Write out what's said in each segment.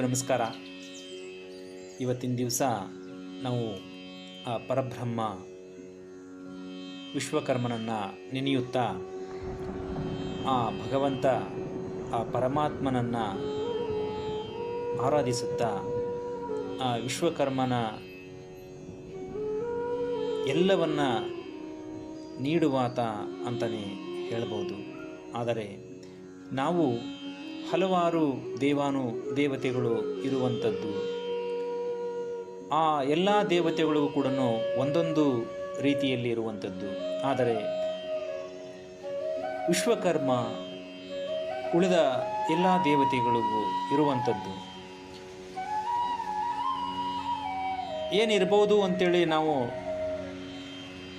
ಎಲ್ಲರಿಗೂ ನಮಸ್ಕಾರ. ಇವತ್ತಿನ ದಿವಸ ನಾವು ಆ ಪರಬ್ರಹ್ಮ ವಿಶ್ವಕರ್ಮನನ್ನು ನೆನೆಯುತ್ತಾ ಆ ಭಗವಂತ ಆ ಪರಮಾತ್ಮನನ್ನು ಆರಾಧಿಸುತ್ತಾ ಆ ವಿಶ್ವಕರ್ಮನ ಎಲ್ಲವನ್ನ ನೀಡುವಾತ ಅಂತಲೇ ಹೇಳ್ಬೋದು. ಆದರೆ ನಾವು ಹಲವಾರು ದೇವಾನು ದೇವತೆಗಳು ಇರುವಂಥದ್ದು. ಆ ಎಲ್ಲ ದೇವತೆಗಳಿಗೂ ಕೂಡ ಒಂದೊಂದು ರೀತಿಯಲ್ಲಿ ಇರುವಂಥದ್ದು. ಆದರೆ ವಿಶ್ವಕರ್ಮ ಉಳಿದ ಎಲ್ಲ ದೇವತೆಗಳಿಗೂ ಇರುವಂಥದ್ದು. ಏನಿರ್ಬೋದು ಅಂತೇಳಿ ನಾವು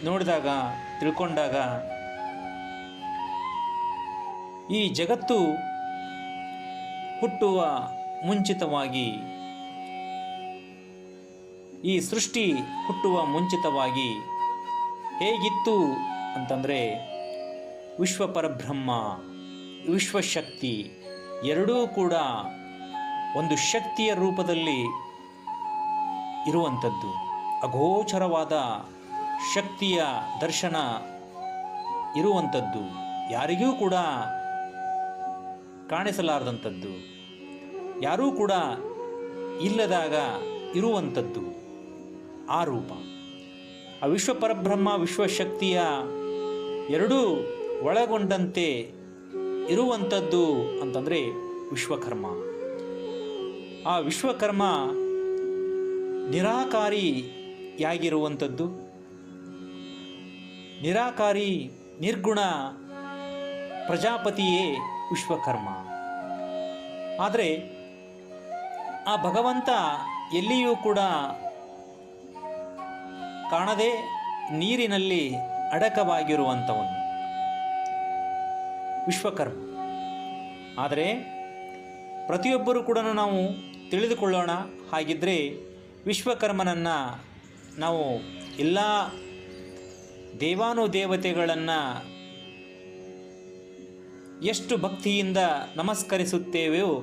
ನೋಡಿದಾಗ, ತಿಳ್ಕೊಂಡಾಗ ಈ ಜಗತ್ತು ಹುಟ್ಟುವ ಮುಂಚಿತವಾಗಿ, ಈ ಸೃಷ್ಟಿ ಹುಟ್ಟುವ ಮುಂಚಿತವಾಗಿ ಹೇಗಿತ್ತು ಅಂತಂದರೆ ವಿಶ್ವಪರಬ್ರಹ್ಮ ವಿಶ್ವಶಕ್ತಿ ಎರಡೂ ಕೂಡ ಒಂದು ಶಕ್ತಿಯ ರೂಪದಲ್ಲಿ ಇರುವಂಥದ್ದು. ಅಗೋಚರವಾದ ಶಕ್ತಿಯ ದರ್ಶನ ಇರುವಂಥದ್ದು. ಯಾರಿಗೂ ಕೂಡ ಕಾಣಿಸಲಾರದಂಥದ್ದು. ಯಾರೂ ಕೂಡ ಇಲ್ಲದಾಗ ಇರುವಂಥದ್ದು ಆ ರೂಪ. ಆ ವಿಶ್ವಪರಬ್ರಹ್ಮ ವಿಶ್ವಶಕ್ತಿಯ ಎರಡೂ ಒಳಗೊಂಡಂತೆ ಇರುವಂಥದ್ದು ಅಂತಂದರೆ ವಿಶ್ವಕರ್ಮ. ಆ ವಿಶ್ವಕರ್ಮ ನಿರಾಕಾರಿಯಾಗಿರುವಂಥದ್ದು. ನಿರಾಕಾರಿ ನಿರ್ಗುಣ ಪ್ರಜಾಪತಿಯೇ ವಿಶ್ವಕರ್ಮ. ಆದರೆ ಆ ಭಗವಂತ ಎಲ್ಲಿಯೂ ಕೂಡ ಕಾಣದೆ ನೀರಿನಲ್ಲಿ ಅಡಕವಾಗಿರುವಂಥವನು. ವಿಶ್ವಕರ್ಮ. ಆದರೆ ಪ್ರತಿಯೊಬ್ಬರೂ ಕೂಡ ನಾವು ತಿಳಿದುಕೊಳ್ಳೋಣ ಹಾಗಿದ್ದರೆ ವಿಶ್ವಕರ್ಮನನ್ನು ನಾವು ಎಲ್ಲ ದೇವಾನುದೇವತೆಗಳನ್ನು ಎಷ್ಟು ಭಕ್ತಿಯಿಂದ ನಮಸ್ಕರಿಸುತ್ತೇವೆಯೋ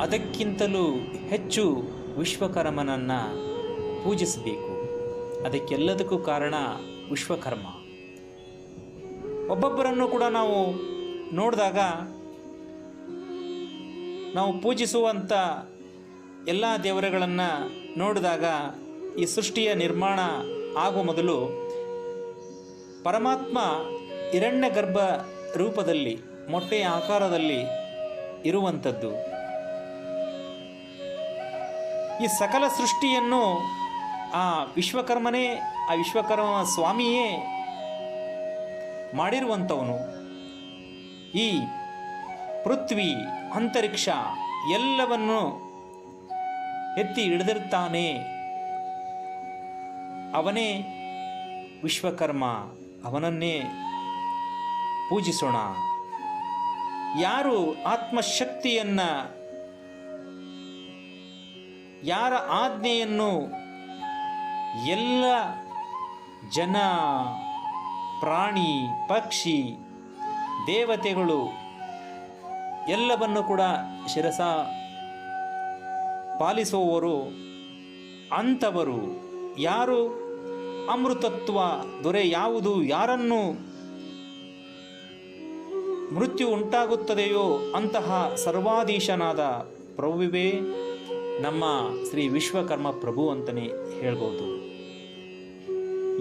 ಅದಕ್ಕಿಂತಲೂ ಹೆಚ್ಚು ವಿಶ್ವಕರ್ಮನನ್ನು ಪೂಜಿಸಬೇಕು. ಅದಕ್ಕೆಲ್ಲದಕ್ಕೂ ಕಾರಣ ವಿಶ್ವಕರ್ಮ. ಒಬ್ಬೊಬ್ಬರನ್ನು ಕೂಡ ನಾವು ನೋಡಿದಾಗ ನಾವು ಪೂಜಿಸುವಂಥ ಎಲ್ಲ ದೇವರುಗಳನ್ನು ನೋಡಿದಾಗ ಈ ಸೃಷ್ಟಿಯ ನಿರ್ಮಾಣ ಆಗುವ ಮೊದಲು ಪರಮಾತ್ಮ ಹಿರಣ್ಯ ಗರ್ಭ ರೂಪದಲ್ಲಿ ಮೊಟ್ಟೆಯ ಆಕಾರದಲ್ಲಿ ಇರುವಂಥದ್ದು. ಈ ಸಕಲ ಸೃಷ್ಟಿಯನ್ನು ಆ ವಿಶ್ವಕರ್ಮನೇ, ಆ ವಿಶ್ವಕರ್ಮ ಸ್ವಾಮಿಯೇ ಮಾಡಿರುವಂಥವನು. ಈ ಪೃಥ್ವಿ, ಅಂತರಿಕ್ಷ ಎಲ್ಲವನ್ನು ಎತ್ತಿ ಹಿಡಿದಿರ್ತಾನೆ ಅವನೇ ವಿಶ್ವಕರ್ಮ, ಅವನನ್ನೇ ಪೂಜಿಸೋಣ. ಯಾರು ಆತ್ಮಶಕ್ತಿಯನ್ನು, ಯಾರ ಆಜ್ಞೆಯನ್ನು ಎಲ್ಲ ಜನ, ಪ್ರಾಣಿ, ಪಕ್ಷಿ, ದೇವತೆಗಳು ಎಲ್ಲವನ್ನು ಕೂಡ ಶಿರಸ ಪಾಲಿಸುವವರು, ಅಂಥವರು. ಯಾರು ಅಮೃತತ್ವ ದೊರೆ ಯಾವುದು, ಯಾರನ್ನು ಮೃತ್ಯು ಉಂಟಾಗುತ್ತದೆಯೋ ಅಂತಹ ಸರ್ವಾಧೀಶನಾದ ಪ್ರಭುವೇ, ನಮ್ಮ ಶ್ರೀ ವಿಶ್ವಕರ್ಮ ಪ್ರಭು ಅಂತಲೇ ಹೇಳ್ಬೋದು.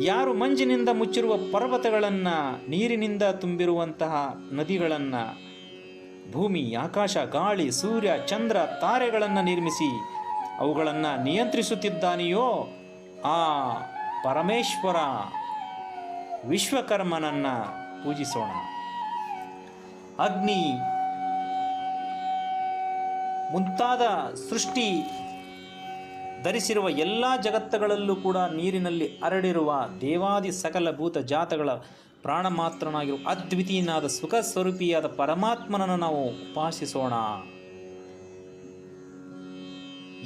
ಯಾರು ಮಂಜಿನಿಂದ ಮುಚ್ಚಿರುವ ಪರ್ವತಗಳನ್ನು, ನೀರಿನಿಂದ ತುಂಬಿರುವಂತಹ ನದಿಗಳನ್ನು, ಭೂಮಿ, ಆಕಾಶ, ಗಾಳಿ, ಸೂರ್ಯ, ಚಂದ್ರ, ತಾರೆಗಳನ್ನು ನಿರ್ಮಿಸಿ ಅವುಗಳನ್ನು ನಿಯಂತ್ರಿಸುತ್ತಿದ್ದಾನೆಯೋ ಆ ಪರಮೇಶ್ವರ ವಿಶ್ವಕರ್ಮನನ್ನು ಪೂಜಿಸೋಣ. ಅಗ್ನಿ. ಮುಂತಾದ ಸೃಷ್ಟಿ ಧರಿಸಿರುವ ಎಲ್ಲ ಜಗತ್ತುಗಳಲ್ಲೂ ಕೂಡ ನೀರಿನಲ್ಲಿ ಹರಡಿರುವ ದೇವಾದಿ ಸಕಲ ಭೂತ ಜಾತಗಳ ಪ್ರಾಣ ಮಾತ್ರನಾಗಿರುವ ಅದ್ವಿತೀಯನಾದ ಸುಖ ಸ್ವರೂಪಿಯಾದ ಪರಮಾತ್ಮನನ್ನು ನಾವು ಉಪಾಸಿಸೋಣ.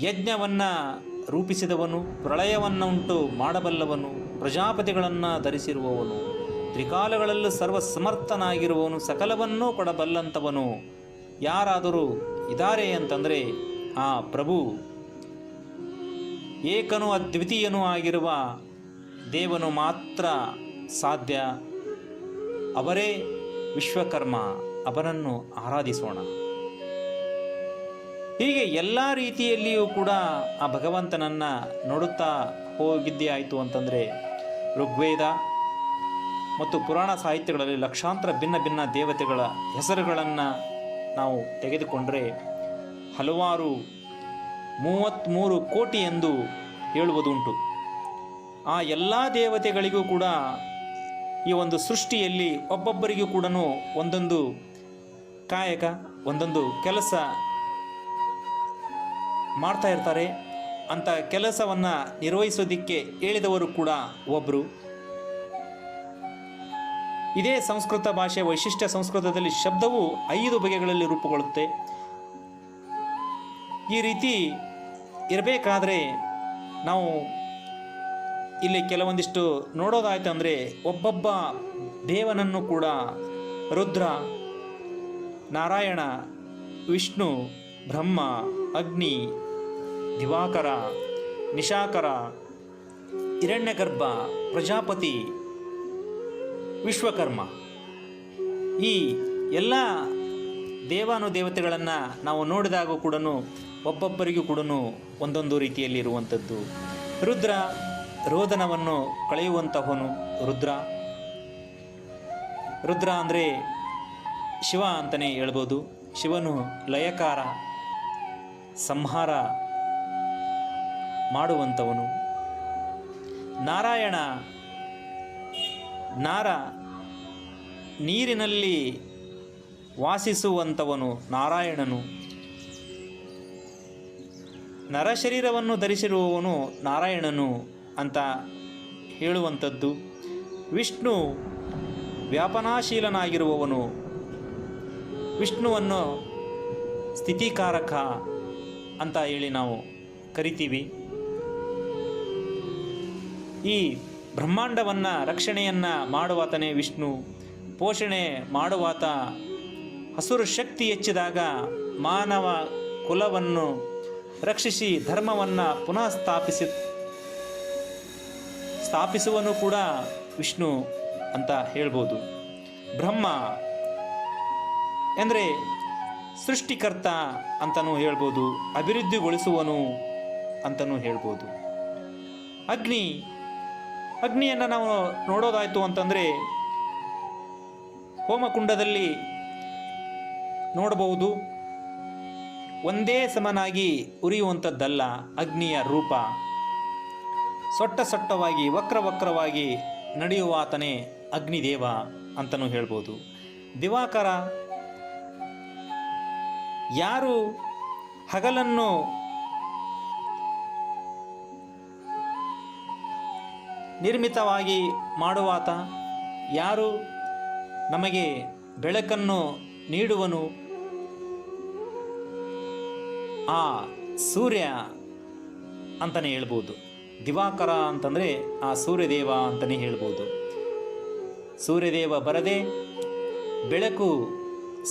ಯಜ್ಞವನ್ನು ರೂಪಿಸಿದವನು, ಪ್ರಳಯವನ್ನು ಉಂಟು ಮಾಡಬಲ್ಲವನು, ಪ್ರಜಾಪತಿಗಳನ್ನು ಧರಿಸಿರುವವನು. ತ್ರಿಕಾಲಗಳಲ್ಲೂ ಸರ್ವ ಸಮರ್ಥನಾಗಿರುವವನು ಸಕಲವನ್ನೂ ಕೊಡಬಲ್ಲಂಥವನು. ಯಾರಾದರೂ ಇದ್ದಾರೆ ಅಂತಂದರೆ, ಆ ಪ್ರಭು ಏಕನು ಅದ್ವಿತೀಯನೂ ಆಗಿರುವ ದೇವನು ಮಾತ್ರ ಸಾಧ್ಯ. ಅವರೇ ವಿಶ್ವಕರ್ಮ, ಅವನನ್ನು ಆರಾಧಿಸೋಣ. ಹೀಗೆ ಎಲ್ಲ ರೀತಿಯಲ್ಲಿಯೂ ಕೂಡ ಆ ಭಗವಂತನನ್ನು ನೋಡುತ್ತಾ ಹೋಗಿದ್ದೇ ಆಯಿತು ಅಂತಂದರೆ, ಋಗ್ವೇದ ಮತ್ತು ಪುರಾಣ ಸಾಹಿತ್ಯಗಳಲ್ಲಿ ಲಕ್ಷಾಂತರ ಭಿನ್ನ ಭಿನ್ನ ದೇವತೆಗಳ ಹೆಸರುಗಳನ್ನು ನಾವು ತೆಗೆದುಕೊಂಡರೆ ಹಲವಾರು ಮೂವತ್ತ್ಮೂರು ಕೋಟಿ ಎಂದು ಹೇಳುವುದುಂಟು. ಆ ಎಲ್ಲ ದೇವತೆಗಳಿಗೂ ಕೂಡ ಈ ಒಂದು ಸೃಷ್ಟಿಯಲ್ಲಿ ಒಬ್ಬೊಬ್ಬರಿಗೂ ಕೂಡ ಒಂದೊಂದು ಕಾಯಕ, ಒಂದೊಂದು ಕೆಲಸ ಮಾಡ್ತಾ ಇರ್ತಾರೆ. ಅಂಥ ಕೆಲಸವನ್ನು ನಿರ್ವಹಿಸೋದಕ್ಕೆ ಹೇಳಿದವರು ಕೂಡ ಒಬ್ಬರು ಇದೇ ಸಂಸ್ಕೃತ ಭಾಷೆ ವೈಶಿಷ್ಟ್ಯ ಸಂಸ್ಕೃತದಲ್ಲಿ ಶಬ್ದವು ಐದು ಬಗೆಗಳಲ್ಲಿ ರೂಪುಗೊಳ್ಳುತ್ತೆ. ಈ ರೀತಿ ಇರಬೇಕಾದ್ರೆ ನಾವು ಇಲ್ಲಿ ಕೆಲವೊಂದಿಷ್ಟು ನೋಡೋದಾಯ್ತು ಅಂದರೆ ಒಬ್ಬೊಬ್ಬ ದೇವನನ್ನು ಕೂಡ ರುದ್ರ, ನಾರಾಯಣ, ವಿಷ್ಣು, ಬ್ರಹ್ಮ, ಅಗ್ನಿ, ದಿವಾಕರ, ನಿಶಾಕರ, ಹಿರಣ್ಯಗರ್ಭ, ಪ್ರಜಾಪತಿ ವಿಶ್ವಕರ್ಮ. ಈ ಎಲ್ಲ ದೇವಾನುದೇವತೆಗಳನ್ನು ನಾವು ನೋಡಿದಾಗ ಕೂಡ ಒಬ್ಬೊಬ್ಬರಿಗೂ ಕೂಡ ಒಂದೊಂದು ರೀತಿಯಲ್ಲಿ ಇರುವಂಥದ್ದು. ರುದ್ರ ರೋದನವನ್ನು ಕಳೆಯುವಂತಹವನು ರುದ್ರ. ರುದ್ರ ಅಂದರೆ ಶಿವ ಅಂತಲೇ ಹೇಳ್ಬೋದು. ಶಿವನು ಲಯಕಾರ, ಸಂಹಾರ ಮಾಡುವಂಥವನು ನಾರಾಯಣ ನಾರ ನೀರಿನಲ್ಲಿ ವಾಸಿಸುವಂಥವನು ನಾರಾಯಣನು. ನರಶರೀರವನ್ನು ಧರಿಸಿರುವವನು ನಾರಾಯಣನು ಅಂತ ಹೇಳುವಂಥದ್ದು. ವಿಷ್ಣು ವ್ಯಾಪನಾಶೀಲನಾಗಿರುವವನು. ವಿಷ್ಣುವನ್ನು ಸ್ಥಿತಿಕಾರಕ ಅಂತ ಹೇಳಿ ನಾವು ಕರಿತೀವಿ. ಈ ಬ್ರಹ್ಮಾಂಡವನ್ನು ರಕ್ಷಣೆಯನ್ನು ಮಾಡುವಾತನೇ ವಿಷ್ಣು. ಪೋಷಣೆ ಮಾಡುವಾತ ಹಸುರು ಶಕ್ತಿ ಹೆಚ್ಚಿದಾಗ ಮಾನವ ಕುಲವನ್ನು ರಕ್ಷಿಸಿ ಧರ್ಮವನ್ನು ಪುನಃ ಸ್ಥಾಪಿಸಿ ಸ್ಥಾಪಿಸುವನು ಕೂಡ ವಿಷ್ಣು ಅಂತ ಹೇಳ್ಬೋದು. ಬ್ರಹ್ಮ ಅಂದರೆ ಸೃಷ್ಟಿಕರ್ತ ಅಂತಲೂ ಹೇಳ್ಬೋದು, ಅಭಿವೃದ್ಧಿಗೊಳಿಸುವನು ಅಂತಲೂ ಹೇಳ್ಬೋದು. ಅಗ್ನಿ ಅಗ್ನಿಯನ್ನು ನಾವು ನೋಡೋದಾಯಿತು ಅಂತಂದರೆ ಹೋಮಕುಂಡದಲ್ಲಿ ನೋಡಬಹುದು. ಒಂದೇ ಸಮನಾಗಿ ಉರಿಯುವಂಥದ್ದಲ್ಲ ಅಗ್ನಿಯ ರೂಪ. ಸೊಟ್ಟ ಸೊಟ್ಟವಾಗಿ, ವಕ್ರ ವಕ್ರವಾಗಿ ನಡೆಯುವಾತನೇ ಅಗ್ನಿದೇವ ಅಂತಲೂ ಹೇಳ್ಬೋದು. ದಿವಾಕರ, ಯಾರು ಹಗಲನ್ನು ನಿರ್ಮಿತವಾಗಿ ಮಾಡುವಾತ. ಯಾರು ನಮಗೆ ಬೆಳಕನ್ನು ನೀಡುವನು? ಆ ಸೂರ್ಯ ಅಂತಲೇ ಹೇಳ್ಬೋದು. ದಿವಾಕರ ಅಂತಂದರೆ ಆ ಸೂರ್ಯದೇವ ಅಂತಲೇ ಹೇಳ್ಬೋದು. ಸೂರ್ಯದೇವ ಬರದೆ ಬೆಳಕು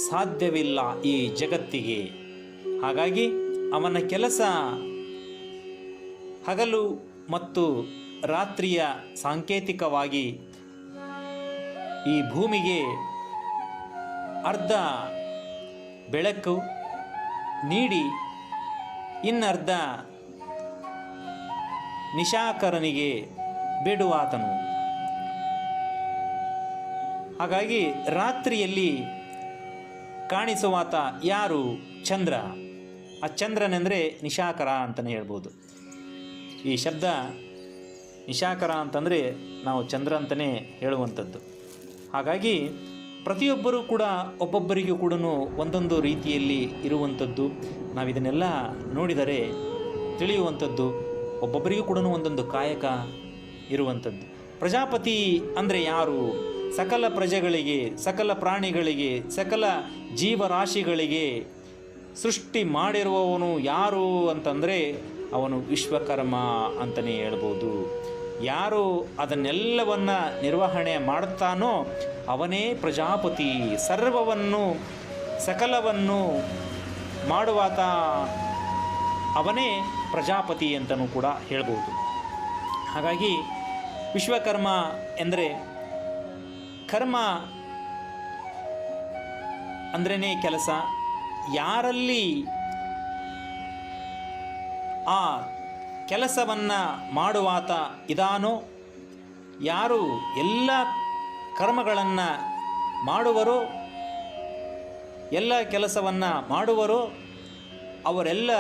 ಸಾಧ್ಯವಿಲ್ಲ ಈ ಜಗತ್ತಿಗೆ. ಹಾಗಾಗಿ ಅವನ ಕೆಲಸ ಹಗಲು ಮತ್ತು ರಾತ್ರಿಯ ಸಾಂಕೇತಿಕವಾಗಿ ಈ ಭೂಮಿಗೆ ಅರ್ಧ ಬೆಳಕು ನೀಡಿ, ಇನ್ನರ್ಧ ನಿಶಾಕರನಿಗೆ ಬಿಡುವಾತನು. ಹಾಗಾಗಿ ರಾತ್ರಿಯಲ್ಲಿ ಕಾಣಿಸುವಾತ ಯಾರು? ಚಂದ್ರ. ಆ ಚಂದ್ರನೆಂದರೆ ನಿಶಾಕರ ಅಂತಲೇ ಹೇಳ್ಬೋದು. ಈ ಶಬ್ದ ನಿಶಾಕರ ಅಂತಂದರೆ ನಾವು ಚಂದ್ರ ಅಂತಲೇ ಹೇಳುವಂಥದ್ದು. ಹಾಗಾಗಿ ಪ್ರತಿಯೊಬ್ಬರೂ ಕೂಡ ಒಬ್ಬೊಬ್ಬರಿಗೂ ಕೂಡ ಒಂದೊಂದು ರೀತಿಯಲ್ಲಿ ಇರುವಂಥದ್ದು. ನಾವಿದನ್ನೆಲ್ಲ ನೋಡಿದರೆ ತಿಳಿಯುವಂಥದ್ದು, ಒಬ್ಬೊಬ್ಬರಿಗೂ ಕೂಡ ಒಂದೊಂದು ಕಾಯಕ ಇರುವಂಥದ್ದು. ಪ್ರಜಾಪತಿ ಅಂದರೆ ಯಾರು? ಸಕಲ ಪ್ರಜೆಗಳಿಗೆ, ಸಕಲ ಪ್ರಾಣಿಗಳಿಗೆ, ಸಕಲ ಜೀವರಾಶಿಗಳಿಗೆ ಸೃಷ್ಟಿ ಮಾಡಿರುವವನು ಯಾರು ಅಂತಂದರೆ ಅವನು ವಿಶ್ವಕರ್ಮ ಅಂತಲೇ ಹೇಳ್ಬೋದು. ಯಾರು ಅದನ್ನೆಲ್ಲವನ್ನ ನಿರ್ವಹಣೆ ಮಾಡುತ್ತಾನೋ ಅವನೇ ಪ್ರಜಾಪತಿ. ಸರ್ವವನ್ನು, ಸಕಲವನ್ನು ಮಾಡುವಾತ ಅವನೇ ಪ್ರಜಾಪತಿ ಅಂತಲೂ ಕೂಡ ಹೇಳ್ಬೋದು. ಹಾಗಾಗಿ ವಿಶ್ವಕರ್ಮ ಎಂದರೆ ಕರ್ಮ ಅಂದ್ರೇ ಕೆಲಸ. ಯಾರಲ್ಲಿ ಆ ಕೆಲಸವನ್ನು ಮಾಡುವಾತ ಇದಾನೋ? ಯಾರು ಎಲ್ಲ ಕರ್ಮಗಳನ್ನು ಮಾಡುವರು? ಎಲ್ಲ ಕೆಲಸವನ್ನು ಮಾಡುವರೋ? ಅವರೆಲ್ಲ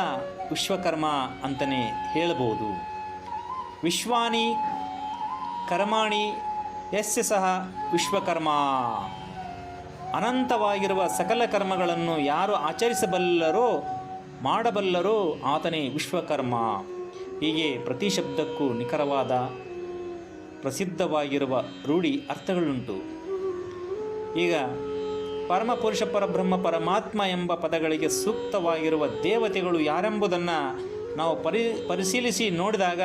ವಿಶ್ವಕರ್ಮ ಅಂತಲೇ ಹೇಳ್ಬೋದು. ವಿಶ್ವಾನಿ ಕರ್ಮಾಣಿ ಯಸ್ಯ ಸಹ ವಿಶ್ವಕರ್ಮ. ಅನಂತವಾಗಿರುವ ಸಕಲ ಕರ್ಮಗಳನ್ನು ಯಾರು ಆಚರಿಸಬಲ್ಲರೋ, ಮಾಡಬಲ್ಲರೋ ಆತನೇ ವಿಶ್ವಕರ್ಮ. ಹೀಗೆ ಪ್ರತಿ ಶಬ್ದಕ್ಕೂ ನಿಖರವಾದ, ಪ್ರಸಿದ್ಧವಾಗಿರುವ ರೂಢಿ ಅರ್ಥಗಳುಂಟು. ಈಗ ಪರಮಪುರುಷ ಪರಬ್ರಹ್ಮ ಪರಮಾತ್ಮ ಎಂಬ ಪದಗಳಿಗೆ ಸೂಕ್ತವಾಗಿರುವ ದೇವತೆಗಳು ಯಾರೆಂಬುದನ್ನು ನಾವು ಪರಿ, ಪರಿಶೀಲಿಸಿ ನೋಡಿದಾಗ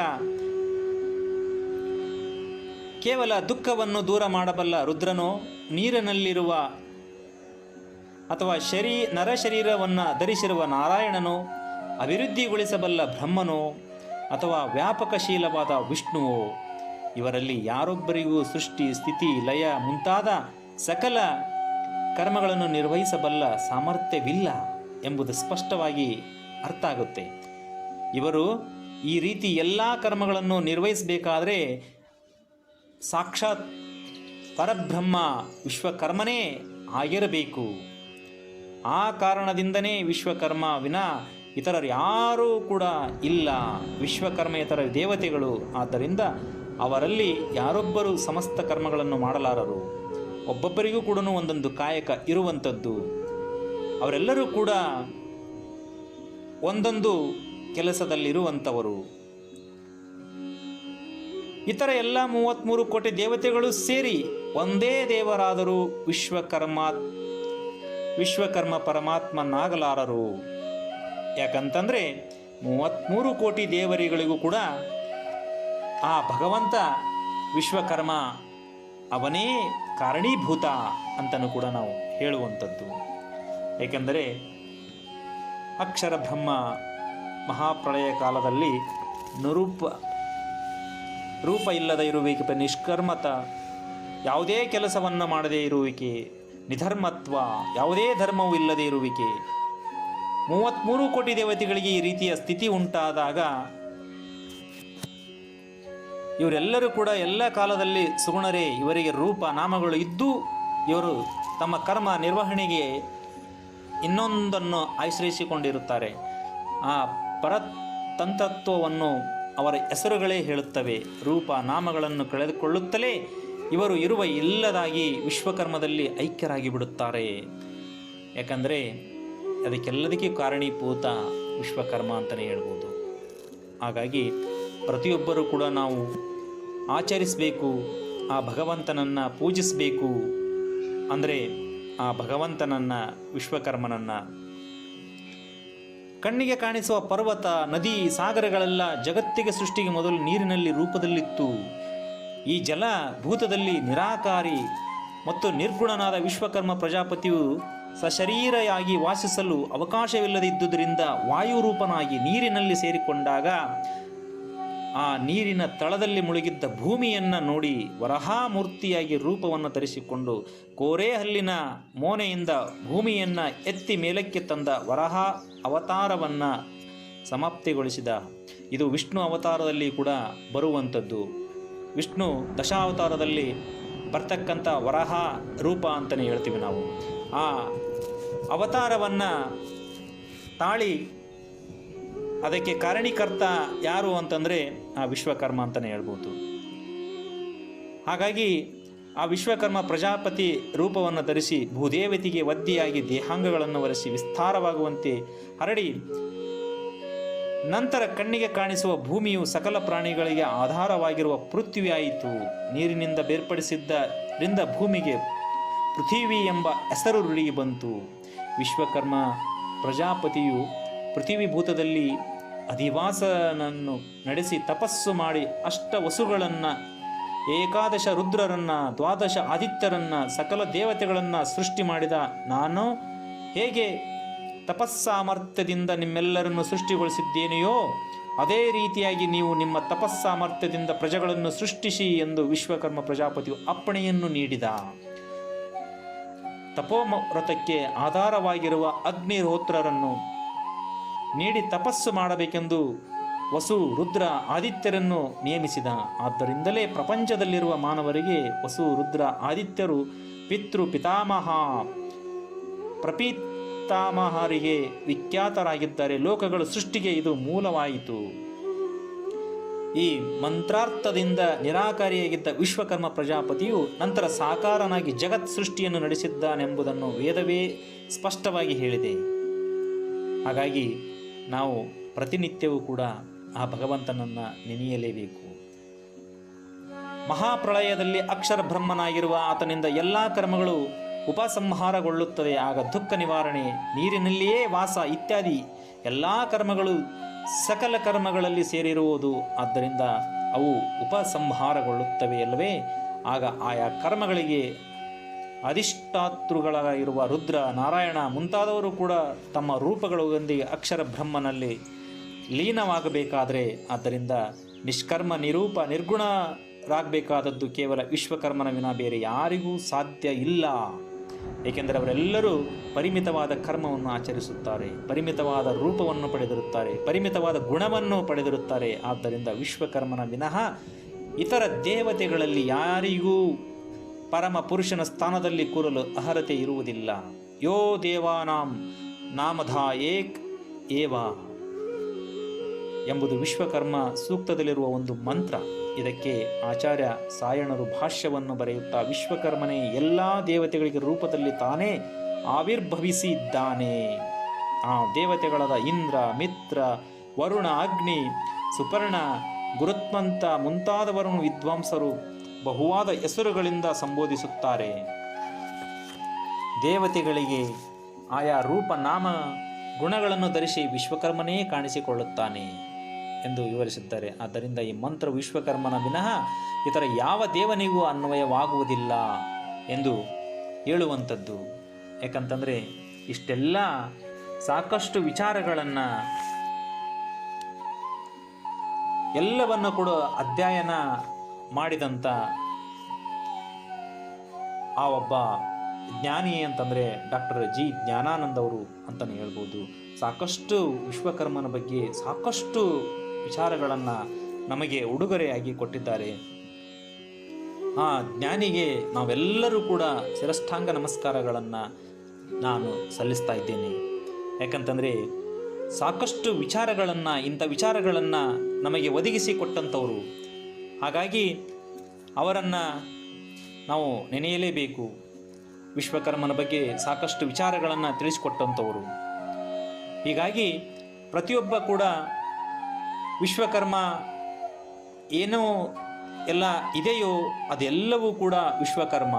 ಕೇವಲ ದುಃಖವನ್ನು ದೂರ ಮಾಡಬಲ್ಲ ರುದ್ರನೋ, ನೀರಿನಲ್ಲಿರುವ ಅಥವಾ ಶರೀ, ನರಶರೀರವನ್ನು ಧರಿಸಿರುವ ನಾರಾಯಣನೋ, ಅಭಿವೃದ್ಧಿಗೊಳಿಸಬಲ್ಲ ಬ್ರಹ್ಮನೋ ಅಥವಾ ವ್ಯಾಪಕಶೀಲವಾದ ವಿಷ್ಣುವೋ? ಇವರಲ್ಲಿ ಯಾರೊಬ್ಬರಿಗೂ ಸೃಷ್ಟಿ, ಸ್ಥಿತಿ, ಲಯ ಮುಂತಾದ ಸಕಲ ಕರ್ಮಗಳನ್ನು ನಿರ್ವಹಿಸಬಲ್ಲ ಸಾಮರ್ಥ್ಯವಿಲ್ಲ ಎಂಬುದು ಸ್ಪಷ್ಟವಾಗಿ ಅರ್ಥ ಆಗುತ್ತೆ. ಇವರು ಈ ರೀತಿ ಎಲ್ಲ ಕರ್ಮಗಳನ್ನು ನಿರ್ವಹಿಸಬೇಕಾದರೆ ಸಾಕ್ಷಾತ್ ಪರಬ್ರಹ್ಮ ವಿಶ್ವಕರ್ಮನೇ ಆಗಿರಬೇಕು. ಆ ಕಾರಣದಿಂದನೇ ವಿಶ್ವಕರ್ಮ ವಿನ ಇತರರು ಯಾರೂ ಕೂಡ ಇಲ್ಲ. ವಿಶ್ವಕರ್ಮ ಇತರ ದೇವತೆಗಳು. ಆದ್ದರಿಂದ ಅವರಲ್ಲಿ ಯಾರೊಬ್ಬರು ಸಮಸ್ತ ಕರ್ಮಗಳನ್ನು ಮಾಡಲಾರರು. ಒಬ್ಬೊಬ್ಬರಿಗೂ ಕೂಡ ಒಂದೊಂದು ಕಾಯಕ ಇರುವಂಥದ್ದು. ಅವರೆಲ್ಲರೂ ಕೂಡ ಒಂದೊಂದು ಕೆಲಸದಲ್ಲಿರುವಂಥವರು. ಇತರ ಎಲ್ಲ ಮೂವತ್ತ್ಮೂರು ಕೋಟಿ ದೇವತೆಗಳು ಸೇರಿ ಒಂದೇ ದೇವರಾದರೂ ವಿಶ್ವಕರ್ಮ ವಿಶ್ವಕರ್ಮ ಪರಮಾತ್ಮನಾಗಲಾರರು. ಯಾಕಂತಂದರೆ ಮೂವತ್ತ್ಮೂರು ಕೋಟಿ ದೇವರಿಗಳಿಗೂ ಕೂಡ ಆ ಭಗವಂತ ವಿಶ್ವಕರ್ಮ ಅವನೇ ಕಾರಣೀಭೂತ ಅಂತಲೂ ಕೂಡ ನಾವು ಹೇಳುವಂಥದ್ದು. ಏಕೆಂದರೆ ಅಕ್ಷರ ಬ್ರಹ್ಮ ಮಹಾಪ್ರಳಯ ಕಾಲದಲ್ಲಿ ನರೂಪ ರೂಪ ಇಲ್ಲದ ಇರುವಿಕೆ, ನಿಷ್ಕರ್ಮತ ಯಾವುದೇ ಕೆಲಸವನ್ನು ಮಾಡದೇ ಇರುವಿಕೆ, ನಿಧರ್ಮತ್ವ ಯಾವುದೇ ಧರ್ಮವೂ ಇಲ್ಲದೇ ಇರುವಿಕೆ ಮೂವತ್ತ್ಮೂರು ಕೋಟಿ ದೇವತೆಗಳಿಗೆ ಈ ರೀತಿಯ ಸ್ಥಿತಿ ಉಂಟಾದಾಗ ಇವರೆಲ್ಲರೂ ಕೂಡ ಎಲ್ಲ ಕಾಲದಲ್ಲಿ ಸುಗುಣರೇ, ಇವರಿಗೆ ರೂಪ, ನಾಮಗಳು ಇದ್ದು ಇವರು ತಮ್ಮ ಕರ್ಮ ನಿರ್ವಹಣೆಗೆ ಇನ್ನೊಂದನ್ನು ಆಶ್ರಯಿಸಿಕೊಂಡಿರುತ್ತಾರೆ. ಆ ಪರತಂತ್ರತ್ವವನ್ನು ಅವರ ಹೆಸರುಗಳೇ ಹೇಳುತ್ತವೆ. ರೂಪ, ನಾಮಗಳನ್ನು ಕಳೆದುಕೊಳ್ಳುತ್ತಲೇ ಇವರು ಇರುವ ಇಲ್ಲದಾಗಿ ವಿಶ್ವಕರ್ಮದಲ್ಲಿ ಐಕ್ಯರಾಗಿ ಬಿಡುತ್ತಾರೆ ಯಾಕಂದರೆ ಅದಕ್ಕೆಲ್ಲದಕ್ಕೂ ಕಾರಣೀಭೂತ ವಿಶ್ವಕರ್ಮ ಅಂತಲೇ ಹೇಳ್ಬೋದು. ಹಾಗಾಗಿ ಪ್ರತಿಯೊಬ್ಬರೂ ಕೂಡ ನಾವು ಆಚರಿಸಬೇಕು, ಆ ಭಗವಂತನನ್ನು ಪೂಜಿಸಬೇಕು ಅಂದರೆ ಆ ಭಗವಂತನನ್ನು, ವಿಶ್ವಕರ್ಮನನ್ನು. ಕಣ್ಣಿಗೆ ಕಾಣಿಸುವ ಪರ್ವತ, ನದಿ, ಸಾಗರಗಳೆಲ್ಲ ಜಗತ್ತಿಗೆ ಸೃಷ್ಟಿಗೆ ಮೊದಲು ನೀರಿನಲ್ಲಿ ರೂಪದಲ್ಲಿತ್ತು. ಈ ಜಲ ಭೂತದಲ್ಲಿ ನಿರಾಕಾರಿ ಮತ್ತು ನಿರ್ಗುಣನಾದ ವಿಶ್ವಕರ್ಮ ಪ್ರಜಾಪತಿಯು ಸಶರೀರೆಯಾಗಿ ವಾಸಿಸಲು ಅವಕಾಶವಿಲ್ಲದಿದ್ದುದರಿಂದ ವಾಯುರೂಪನಾಗಿ ನೀರಿನಲ್ಲಿ ಸೇರಿಕೊಂಡಾಗ ಆ ನೀರಿನ ತಳದಲ್ಲಿ ಮುಳುಗಿದ್ದ ಭೂಮಿಯನ್ನು ನೋಡಿ ವರಹಾಮೂರ್ತಿಯಾಗಿ ರೂಪವನ್ನು ಧರಿಸಿಕೊಂಡು ಕೋರೆ ಹಲ್ಲಿನ ಮೋನೆಯಿಂದ ಭೂಮಿಯನ್ನು ಎತ್ತಿ ಮೇಲಕ್ಕೆ ತಂದ ವರಹ ಅವತಾರವನ್ನು ಸಮಾಪ್ತಿಗೊಳಿಸಿದ. ಇದು ವಿಷ್ಣು ಅವತಾರದಲ್ಲಿ ಕೂಡ ಬರುವಂಥದ್ದು. ವಿಷ್ಣು ದಶಾವತಾರದಲ್ಲಿ ಬರ್ತಕ್ಕಂಥ ವರಹ ರೂಪ ಅಂತಲೇ ಹೇಳ್ತೀವಿ ನಾವು. ಆ ಅವತಾರವನ್ನು ತಾಳಿ ಅದಕ್ಕೆ ಕಾರಣೀಕರ್ತ ಯಾರು ಅಂತಂದರೆ ಆ ವಿಶ್ವಕರ್ಮ ಅಂತಲೇ ಹೇಳ್ಬೋದು. ಹಾಗಾಗಿ ಆ ವಿಶ್ವಕರ್ಮ ಪ್ರಜಾಪತಿ ರೂಪವನ್ನು ಧರಿಸಿ ಭೂದೇವತೆಗೆ ವದ್ದಿಯಾಗಿ ದೇಹಾಂಗಗಳನ್ನು ಒರೆಸಿ ವಿಸ್ತಾರವಾಗುವಂತೆ ಹರಡಿ ನಂತರ ಕಣ್ಣಿಗೆ ಕಾಣಿಸುವ ಭೂಮಿಯು ಸಕಲ ಪ್ರಾಣಿಗಳಿಗೆ ಆಧಾರವಾಗಿರುವ ಪೃಥ್ವಿಯಾಯಿತು. ನೀರಿನಿಂದ ಬೇರ್ಪಡಿಸಿದ್ದರಿಂದ ಭೂಮಿಗೆ ಪೃಥಿವಿ ಎಂಬ ಹೆಸರು ರುಳಿಗೆ ಬಂತು. ವಿಶ್ವಕರ್ಮ ಪ್ರಜಾಪತಿಯು ಪೃಥಿವಿಭೂತದಲ್ಲಿ ಅಧಿವಾಸನನ್ನು ನಡೆಸಿ ತಪಸ್ಸು ಮಾಡಿ ಅಷ್ಟ ವಸುಗಳನ್ನು ಏಕಾದಶ ರುದ್ರರನ್ನು, ದ್ವಾದಶ ಆದಿತ್ಯರನ್ನು, ಸಕಲ ದೇವತೆಗಳನ್ನು ಸೃಷ್ಟಿ ಮಾಡಿದ ನಾನು ಹೇಗೆ ತಪಸ್ಸಾಮರ್ಥ್ಯದಿಂದ ನಿಮ್ಮೆಲ್ಲರನ್ನು ಸೃಷ್ಟಿಗೊಳಿಸಿದ್ದೇನೆಯೋ, ಅದೇ ರೀತಿಯಾಗಿ ನೀವು ನಿಮ್ಮ ತಪಸ್ಸಾಮರ್ಥ್ಯದಿಂದ ಪ್ರಜೆಗಳನ್ನು ಸೃಷ್ಟಿಸಿ ಎಂದು ವಿಶ್ವಕರ್ಮ ಪ್ರಜಾಪತಿಯು ಅಪ್ಪಣೆಯನ್ನು ನೀಡಿದ. ತಪೋವ್ರತಕ್ಕೆ ಆಧಾರವಾಗಿರುವ ಅಗ್ನಿಹೋತ್ರರನ್ನು ನೀಡಿ ತಪಸ್ಸು ಮಾಡಬೇಕೆಂದು ವಸು ರುದ್ರ ಆದಿತ್ಯರನ್ನು ನೇಮಿಸಿದ ಆದ್ದರಿಂದಲೇ ಪ್ರಪಂಚದಲ್ಲಿರುವ ಮಾನವರಿಗೆ ವಸು ರುದ್ರ ಆದಿತ್ಯರು ಪಿತೃ ಪಿತಾಮಹ ಪ್ರಪಿತಾಮಹರಿಗೆ ವಿಖ್ಯಾತರಾಗಿದ್ದಾರೆ. ಲೋಕಗಳ ಸೃಷ್ಟಿಗೆ ಇದು ಮೂಲವಾಯಿತು. ಈ ಮಂತ್ರಾರ್ಥದಿಂದ ನಿರಾಕಾರಿಯಾಗಿದ್ದ ವಿಶ್ವಕರ್ಮ ಪ್ರಜಾಪತಿಯು ನಂತರ ಸಾಕಾರನಾಗಿ ಜಗತ್ ಸೃಷ್ಟಿಯನ್ನು ನಡೆಸಿದ್ದಾನೆಂಬುದನ್ನು ವೇದವೇ ಸ್ಪಷ್ಟವಾಗಿ ಹೇಳಿದೆ. ಹಾಗಾಗಿ ನಾವು ಪ್ರತಿನಿತ್ಯವೂ ಕೂಡ ಆ ಭಗವಂತನನ್ನು ನೆನೆಯಲೇಬೇಕು. ಮಹಾಪ್ರಳಯದಲ್ಲಿ ಅಕ್ಷರ ಬ್ರಹ್ಮನಾಗಿರುವ ಆತನಿಂದ ಎಲ್ಲ ಕರ್ಮಗಳು ಉಪಸಂಹಾರಗೊಳ್ಳುತ್ತದೆ. ಆಗ ದುಃಖ ನಿವಾರಣೆ, ನೀರಿನಲ್ಲಿಯೇ ವಾಸ ಇತ್ಯಾದಿ ಎಲ್ಲ ಕರ್ಮಗಳು ಸಕಲ ಕರ್ಮಗಳಲ್ಲಿ ಸೇರಿರುವುದು, ಆದ್ದರಿಂದ ಅವು ಉಪಸಂಹಾರಗೊಳ್ಳುತ್ತವೆಯಲ್ಲವೇ ಆಗ ಆಯಾ ಕರ್ಮಗಳಿಗೆ ಅಧಿಷ್ಠಾತೃಗಳಾಗಿರುವ ರುದ್ರ, ನಾರಾಯಣ ಮುಂತಾದವರು ಕೂಡ ತಮ್ಮ ರೂಪಗಳೊಂದಿಗೆ ಅಕ್ಷರ ಬ್ರಹ್ಮನಲ್ಲಿ ಲೀನವಾಗಬೇಕಾದರೆ, ಆದ್ದರಿಂದ ನಿಷ್ಕರ್ಮ ನಿರೂಪ ನಿರ್ಗುಣರಾಗಬೇಕಾದದ್ದು ಕೇವಲ ವಿಶ್ವಕರ್ಮನ ವಿನ ಬೇರೆ ಯಾರಿಗೂ ಸಾಧ್ಯ ಇಲ್ಲ. ಏಕೆಂದರೆ ಅವರೆಲ್ಲರೂ ಪರಿಮಿತವಾದ ಕರ್ಮವನ್ನು ಆಚರಿಸುತ್ತಾರೆ, ಪರಿಮಿತವಾದ ರೂಪವನ್ನು ಪಡೆದಿರುತ್ತಾರೆ, ಪರಿಮಿತವಾದ ಗುಣವನ್ನು ಪಡೆದಿರುತ್ತಾರೆ. ಆದ್ದರಿಂದ ವಿಶ್ವಕರ್ಮನ ವಿನಃ ಇತರ ದೇವತೆಗಳಲ್ಲಿ ಯಾರಿಗೂ ಪರಮ ಪುರುಷನ ಸ್ಥಾನದಲ್ಲಿ ಕೂರಲು ಅರ್ಹತೆ ಇರುವುದಿಲ್ಲ. ಯೋ ದೇವಾನಾಂ ನಾಮಧಾಯೇಕ್ ಏಕ್ ಏವ ಎಂಬುದು ವಿಶ್ವಕರ್ಮ ಸೂಕ್ತದಲ್ಲಿರುವ ಒಂದು ಮಂತ್ರ. ಇದಕ್ಕೆ ಆಚಾರ್ಯ ಸಾಯಣರು ಭಾಷ್ಯವನ್ನು ಬರೆಯುತ್ತಾ ವಿಶ್ವಕರ್ಮನೇ ಎಲ್ಲ ದೇವತೆಗಳಿಗೆ ರೂಪದಲ್ಲಿ ತಾನೇ ಆವಿರ್ಭವಿಸಿದ್ದಾನೆ. ಆ ದೇವತೆಗಳಾದ ಇಂದ್ರ, ಮಿತ್ರ, ವರುಣ, ಅಗ್ನಿ, ಸುಪರ್ಣ ಗುರುತ್ಮಂತ ಮುಂತಾದವರನ್ನು ವಿದ್ವಾಂಸರು ಬಹುವಾದ ಹೆಸರುಗಳಿಂದ ಸಂಬೋಧಿಸುತ್ತಾರೆ. ದೇವತೆಗಳಿಗೆ ಆಯಾ ರೂಪ ನಾಮ ಗುಣಗಳನ್ನು ಧರಿಸಿ ವಿಶ್ವಕರ್ಮನೇ ಕಾಣಿಸಿಕೊಳ್ಳುತ್ತಾನೆ. ಎಂದು ವಿವರಿಸಿದ್ದಾರೆ ಆದ್ದರಿಂದ ಈ ಮಂತ್ರ ವಿಶ್ವಕರ್ಮನ ವಿನಃ ಇತರ ಯಾವ ದೇವನಿಗೂ ಅನ್ವಯವಾಗುವುದಿಲ್ಲ ಎಂದು ಹೇಳುವಂಥದ್ದು. ಯಾಕಂತಂದರೆ ಇಷ್ಟೆಲ್ಲ ಸಾಕಷ್ಟು ವಿಚಾರಗಳನ್ನು ಎಲ್ಲವನ್ನು ಕೂಡ ಅಧ್ಯಯನ ಮಾಡಿದಂಥ ಆ ಒಬ್ಬ ಜ್ಞಾನಿ ಅಂತಂದರೆ ಡಾಕ್ಟರ್ ಜಿ ಜ್ಞಾನಾನಂದ ಅವರು ಅಂತಲೇ ಹೇಳ್ಬೋದು. ಸಾಕಷ್ಟು ವಿಶ್ವಕರ್ಮನ ಬಗ್ಗೆ ಸಾಕಷ್ಟು ವಿಚಾರಗಳನ್ನು ನಮಗೆ ಉಡುಗೊರೆಯಾಗಿ ಕೊಟ್ಟಿದ್ದಾರೆ. ಆ ಜ್ಞಾನಿಗೆ ನಾವೆಲ್ಲರೂ ಕೂಡ ಶಿರಷ್ಟಾಂಗ ನಮಸ್ಕಾರಗಳನ್ನು ನಾನು ಸಲ್ಲಿಸ್ತಾ ಇದ್ದೇನೆ. ಯಾಕಂತಂದರೆ ಸಾಕಷ್ಟು ವಿಚಾರಗಳನ್ನು, ಇಂಥ ವಿಚಾರಗಳನ್ನು ನಮಗೆ ಒದಗಿಸಿ ಕೊಟ್ಟಂಥವರು. ಹಾಗಾಗಿ ಅವರನ್ನು ನಾವು ನೆನೆಯಲೇಬೇಕು. ವಿಶ್ವಕರ್ಮನ ಬಗ್ಗೆ ಸಾಕಷ್ಟು ವಿಚಾರಗಳನ್ನು ತಿಳಿಸಿಕೊಟ್ಟಂಥವರು. ಹೀಗಾಗಿ ಪ್ರತಿಯೊಬ್ಬ ಕೂಡ ವಿಶ್ವಕರ್ಮ ಏನು ಎಲ್ಲ ಇದೆಯೋ ಅದೆಲ್ಲವೂ ಕೂಡ ವಿಶ್ವಕರ್ಮ.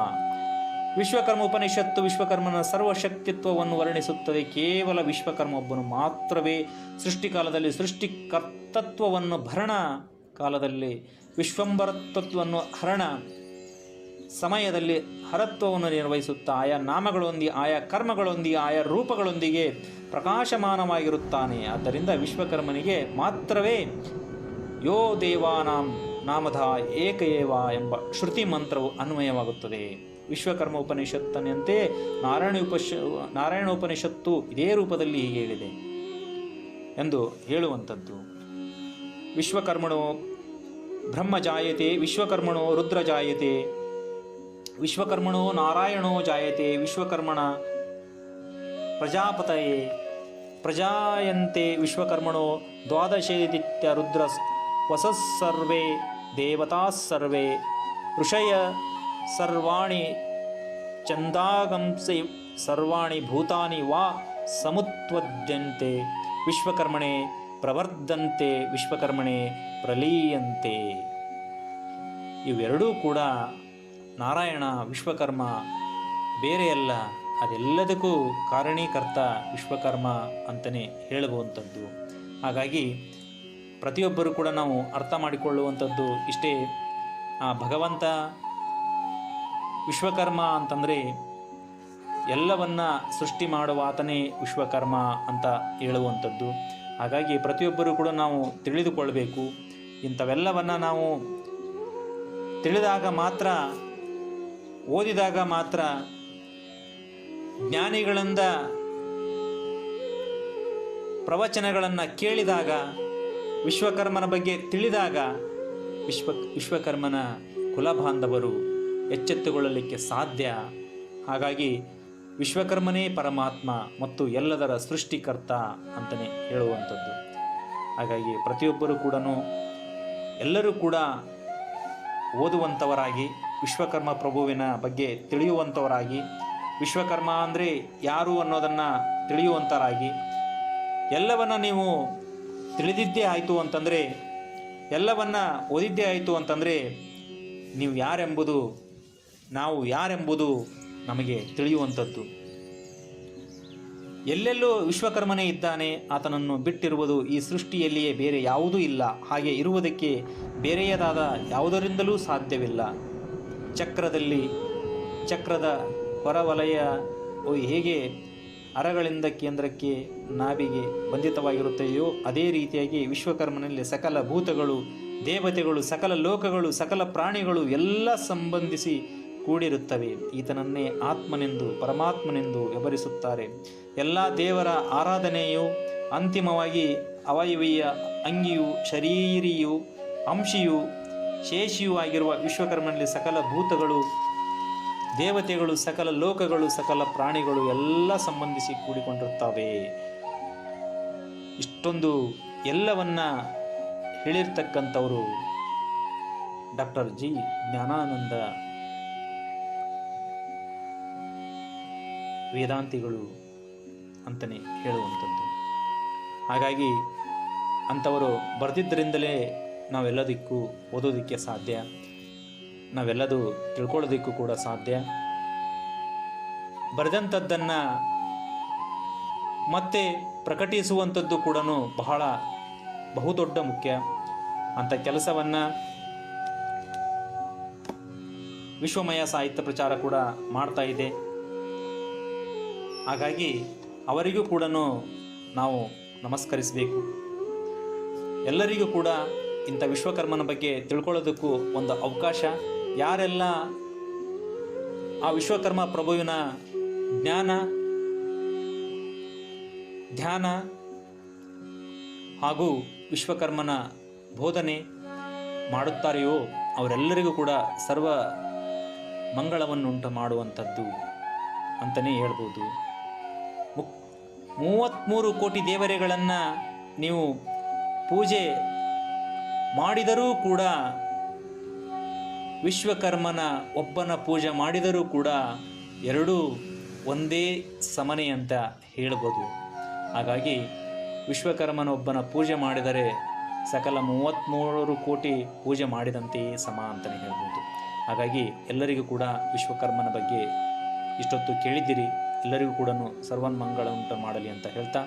ವಿಶ್ವಕರ್ಮ ಉಪನಿಷತ್ತು ವಿಶ್ವಕರ್ಮನ ಸರ್ವಶಕ್ತಿತ್ವವನ್ನು ವರ್ಣಿಸುತ್ತದೆ. ಕೇವಲ ವಿಶ್ವಕರ್ಮ ಒಬ್ಬನು ಮಾತ್ರವೇ ಸೃಷ್ಟಿಕಾಲದಲ್ಲಿ ಸೃಷ್ಟಿಕರ್ತತ್ವವನ್ನು ಭರಣ ಕಾಲದಲ್ಲಿ ವಿಶ್ವಂಬರತ್ವವನ್ನು ಹರಣ ಸಮಯದಲ್ಲಿ ಹರತ್ವವನ್ನು ನಿರ್ವಹಿಸುತ್ತಾ ಆಯಾ ನಾಮಗಳೊಂದಿಗೆ, ಆಯಾ ಕರ್ಮಗಳೊಂದಿಗೆ, ಆಯಾ ರೂಪಗಳೊಂದಿಗೆ ಪ್ರಕಾಶಮಾನವಾಗಿರುತ್ತಾನೆ. ಆದ್ದರಿಂದ ವಿಶ್ವಕರ್ಮನಿಗೆ ಮಾತ್ರವೇ ಯೋ ದೇವಾನಾಂ ನಾಮಧ ಏಕಏವ ಎಂಬ ಶ್ರುತಿ ಮಂತ್ರವು ಅನ್ವಯವಾಗುತ್ತದೆ. ವಿಶ್ವಕರ್ಮ ಉಪನಿಷತ್ತನಂತೆ ನಾರಾಯಣ ಉಪಶ, ನಾರಾಯಣ ಉಪನಿಷತ್ತು ಇದೇ ರೂಪದಲ್ಲಿ ಹೀಗೆ ಹೇಳಿದೆ ಎಂದು ಹೇಳುವಂಥದ್ದು. ವಿಶ್ವಕರ್ಮಣೋ ಬ್ರಹ್ಮ ಜಾಯತೆ, ವಿಶ್ವಕರ್ಮಣೋ ರುದ್ರ ಜಾಯತೆ ವಿಶ್ವಕರ್ಮಣೋ ನಾರಾಯಣೋ ಜಾಯತೆ ವಿಶ್ವಕರ್ಮಣ ಪ್ರಜಾಪತಯೇ. ಪ್ರಜಾಯಂತೆ ವಿಶ್ವಕರ್ಮಣೋ ದ್ವಾದಶೇದಿತ್ಯ ರುದ್ರ ವಸಸ್ಸರ್ವೇ ದೇವತಾಸ್ಸರ್ವೇ ಋಷಯ ಸರ್ವಾಣಿ ಚಂದಾಗಂಸಿ ಸರ್ವಾಣಿ ಭೂತಾನಿ ವಾ ಸಮುತ್ವದ್ಯಂತೆ. ವಿಶ್ವಕರ್ಮಣೆ ಪ್ರವರ್ಧಂತೆ, ವಿಶ್ವಕರ್ಮಣೆ ಪ್ರಲೀಯಂತೆ. ಇವೆರಡೂ ಕೂಡ ನಾರಾಯಣ, ವಿಶ್ವಕರ್ಮ, ಬೇರೆ ಬೇರೆಯಲ್ಲ ಅದೆಲ್ಲದಕ್ಕೂ ಕಾರಣೀಕರ್ತ ವಿಶ್ವಕರ್ಮ ಅಂತಲೇ ಹೇಳುವಂಥದ್ದು ಹಾಗಾಗಿ ಪ್ರತಿಯೊಬ್ಬರು ಕೂಡ ನಾವು ಅರ್ಥ ಮಾಡಿಕೊಳ್ಳುವಂಥದ್ದು ಇಷ್ಟೇ. ಆ ಭಗವಂತ ವಿಶ್ವಕರ್ಮ ಅಂತಂದರೆ ಎಲ್ಲವನ್ನ ಸೃಷ್ಟಿ ಮಾಡುವ ಆತನೇ ವಿಶ್ವಕರ್ಮ ಅಂತ ಹೇಳುವಂಥದ್ದು. ಹಾಗಾಗಿ ಪ್ರತಿಯೊಬ್ಬರೂ ಕೂಡ ನಾವು ತಿಳಿದುಕೊಳ್ಬೇಕು. ಇಂಥವೆಲ್ಲವನ್ನು ನಾವು ತಿಳಿದಾಗ ಮಾತ್ರ ಓದಿದಾಗ ಮಾತ್ರ ಜ್ಞಾನಿಗಳಿಂದ ಪ್ರವಚನಗಳನ್ನು ಕೇಳಿದಾಗ, ವಿಶ್ವಕರ್ಮನ ಬಗ್ಗೆ ತಿಳಿದಾಗ ವಿಶ್ವ, ವಿಶ್ವಕರ್ಮನ ಕುಲಬಾಂಧವರು ಎಚ್ಚೆತ್ತುಕೊಳ್ಳಲಿಕ್ಕೆ ಸಾಧ್ಯ. ಹಾಗಾಗಿ ವಿಶ್ವಕರ್ಮನೇ ಪರಮಾತ್ಮ ಮತ್ತು ಎಲ್ಲದರ ಸೃಷ್ಟಿಕರ್ತ ಅಂತಲೇ ಹೇಳುವಂಥದ್ದು. ಹಾಗಾಗಿ ಪ್ರತಿಯೊಬ್ಬರೂ ಕೂಡ ಎಲ್ಲರೂ ಕೂಡ ಓದುವಂಥವರಾಗಿ ವಿಶ್ವಕರ್ಮ ಪ್ರಭುವಿನ ಬಗ್ಗೆ ತಿಳಿಯುವಂಥವರಾಗಿ ವಿಶ್ವಕರ್ಮ ಅಂದರೆ ಯಾರು ಅನ್ನೋದನ್ನು ತಿಳಿಯುವಂಥರಾಗಿ ಎಲ್ಲವನ್ನು ನೀವು ತಿಳಿದಿದ್ದೇ ಆಯಿತು ಅಂತಂದರೆ, ಎಲ್ಲವನ್ನು ಓದಿದ್ದೇ ಆಯಿತು ಅಂತಂದರೆ ನೀವು ಯಾರೆಂಬುದು, ನಾವು ಯಾರೆಂಬುದು ನಮಗೆ ತಿಳಿಯುವಂಥದ್ದು. ಎಲ್ಲೆಲ್ಲೂ ವಿಶ್ವಕರ್ಮನೇ ಇದ್ದಾನೆ, ಆತನನ್ನು ಬಿಟ್ಟಿರುವುದು ಈ ಸೃಷ್ಟಿಯಲ್ಲಿಯೇ ಬೇರೆ ಯಾವುದೂ ಇಲ್ಲ. ಹಾಗೆ ಇರುವುದಕ್ಕೆ ಬೇರೆಯದಾದ ಯಾವುದರಿಂದಲೂ ಸಾಧ್ಯವಿಲ್ಲ. ಚಕ್ರದಲ್ಲಿ, ಚಕ್ರದ ಹೊರವಲಯ ಹೇಗೆ ಅರಗಳಿಂದ ಕೇಂದ್ರಕ್ಕೆ ನಾಭಿಗೆ ಬಂಧಿತವಾಗಿರುತ್ತೆಯೋ ಅದೇ ರೀತಿಯಾಗಿ ವಿಶ್ವಕರ್ಮನಲ್ಲಿ ಸಕಲ ಭೂತಗಳು, ದೇವತೆಗಳು, ಸಕಲ ಲೋಕಗಳು, ಸಕಲ ಪ್ರಾಣಿಗಳು ಎಲ್ಲ ಸಂಬಂಧಿಸಿ ಕೂಡಿರುತ್ತವೆ. ಈತನನ್ನೇ ಆತ್ಮನೆಂದು, ಪರಮಾತ್ಮನೆಂದು ವ್ಯವಹರಿಸುತ್ತಾರೆ. ಎಲ್ಲ ದೇವರ ಆರಾಧನೆಯು ಅಂತಿಮವಾಗಿ ಅವಯವೀಯ ಅಂಗಿಯು, ಶರೀರಿಯು, ಅಂಶಿಯು ಶೇಷಿಯೂ ಆಗಿರುವ ವಿಶ್ವಕರ್ಮನಲ್ಲಿ ಸಕಲ ಭೂತಗಳು, ದೇವತೆಗಳು, ಸಕಲ ಲೋಕಗಳು, ಸಕಲ ಪ್ರಾಣಿಗಳು ಎಲ್ಲ ಸಂಬಂಧಿಸಿ ಕೂಡಿಕೊಂಡಿರ್ತವೆ ಇಷ್ಟೊಂದು ಎಲ್ಲವನ್ನ ಹೇಳಿರ್ತಕ್ಕಂಥವರು ಡಾಕ್ಟರ್ ಜಿ. ಜ್ಞಾನಾನಂದ ವೇದಾಂತಿಗಳು ಅಂತಲೇ ಹೇಳುವಂಥದ್ದು. ಹಾಗಾಗಿ ಅಂಥವರು ಬರೆದಿದ್ದರಿಂದಲೇ ನಾವೆಲ್ಲದಕ್ಕೂ ಓದೋದಕ್ಕೆ ಸಾಧ್ಯ? ನಾವೆಲ್ಲದು ತಿಳ್ಕೊಳ್ಳೋದಕ್ಕೂ ಕೂಡ ಸಾಧ್ಯ? ಬರೆದಂಥದ್ದನ್ನು ಮತ್ತೆ ಪ್ರಕಟಿಸುವಂಥದ್ದು ಕೂಡ ಬಹಳ ಬಹುದೊಡ್ಡ ಮುಖ್ಯ. ಅಂಥ ಕೆಲಸವನ್ನು ವಿಶ್ವಮಯ ಸಾಹಿತ್ಯ ಪ್ರಚಾರ ಕೂಡ ಮಾಡ್ತಾ ಇದೆ. ಹಾಗಾಗಿ ಅವರಿಗೂ ಕೂಡ ನಾವು ನಮಸ್ಕರಿಸಬೇಕು. ಎಲ್ಲರಿಗೂ ಕೂಡ ಇಂಥ ವಿಶ್ವಕರ್ಮನ ಬಗ್ಗೆ ತಿಳ್ಕೊಳ್ಳೋದಕ್ಕೂ ಒಂದು ಅವಕಾಶ. ಯಾರೆಲ್ಲ ಆ ವಿಶ್ವಕರ್ಮ ಪ್ರಭುವಿನ ಜ್ಞಾನ, ಧ್ಯಾನ ಹಾಗೂ ವಿಶ್ವಕರ್ಮನ ಬೋಧನೆ ಮಾಡುತ್ತಾರೆಯೋ ಅವರೆಲ್ಲರಿಗೂ ಕೂಡ ಸರ್ವ ಮಂಗಳವನ್ನುಂಟು ಮಾಡುವಂಥದ್ದು ಅಂತಲೇ ಹೇಳ್ಬೋದು. ಮುಕ್ ಮೂವತ್ತ್ಮೂರು ಕೋಟಿ ದೇವರೆಗಳನ್ನು ನೀವು ಪೂಜೆ ಮಾಡಿದರೂ ಕೂಡ ವಿಶ್ವಕರ್ಮನ ಒಬ್ಬನ ಪೂಜೆ ಮಾಡಿದರೂ ಕೂಡ ಎರಡೂ ಒಂದೇ ಸಮನೆ ಅಂತ ಹೇಳ್ಬೋದು. ಹಾಗಾಗಿ ವಿಶ್ವಕರ್ಮನ ಒಬ್ಬನ ಪೂಜೆ ಮಾಡಿದರೆ ಸಕಲ ಮೂವತ್ತ್ಮೂರು ಕೋಟಿ ಪೂಜೆ ಮಾಡಿದಂತೆಯೇ ಸಮ ಅಂತಲೇ ಹೇಳ್ಬೋದು. ಹಾಗಾಗಿ ಎಲ್ಲರಿಗೂ ಕೂಡ ವಿಶ್ವಕರ್ಮನ ಬಗ್ಗೆ ಇಷ್ಟೊತ್ತು ಕೇಳಿದ್ದೀರಿ. ಎಲ್ಲರಿಗೂ ಕೂಡ ಸರ್ವನ್ಮಂಗಳ ಉಂಟು ಮಾಡಲಿ ಅಂತ ಹೇಳ್ತಾ,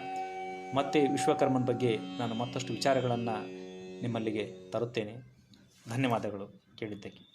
ಮತ್ತೆ ವಿಶ್ವಕರ್ಮನ ಬಗ್ಗೆ ನಾನು ಮತ್ತಷ್ಟು ವಿಚಾರಗಳನ್ನು ನಿಮ್ಮಲ್ಲಿಗೆ ತರುತ್ತೇನೆ. ಧನ್ಯವಾದಗಳು ಕೇಳಿದ್ದಕ್ಕೆ.